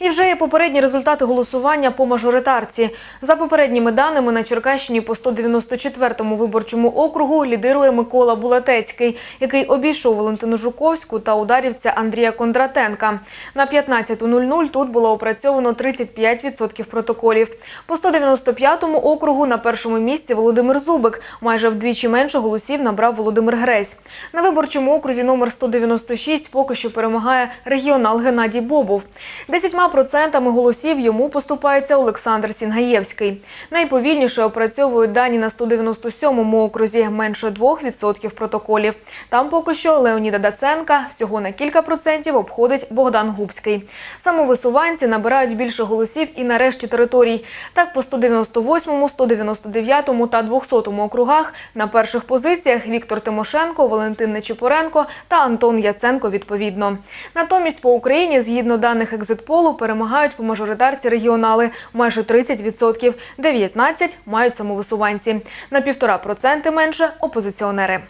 І вже є попередні результати голосування по мажоритарці. За попередніми даними на Черкащині по 194-му виборчому округу лідирує Микола Булатецький, який обійшов Валентину Жуковську та ударівця Андрія Кондратенка. На 15.00 тут було опрацьовано 35% протоколів. По 195-му округу на першому місці Володимир Зубик. Майже вдвічі менше голосів набрав Володимир Гресь. На виборчому окрузі номер 196 поки що перемагає регіонал Геннадій Бобов. 10% голосів йому поступається Олександр Сінгаєвський. Найповільніше опрацьовують дані на 197-му окрузі – менше 2% протоколів. Там поки що Леоніда Даценка всього на кілька процентів обходить Богдан Губський. Самовисуванці набирають більше голосів і на решті територій. Так, по 198-му, 199-му та 200-му округах на перших позиціях Віктор Тимошенко, Валентин Нечипоренко та Антон Яценко відповідно. Натомість по Україні, згідно даних екзитполу, перемагають по мажоритарці регіонали майже 30%, 19% мають самовисуванці. На 1,5% менше – опозиціонери.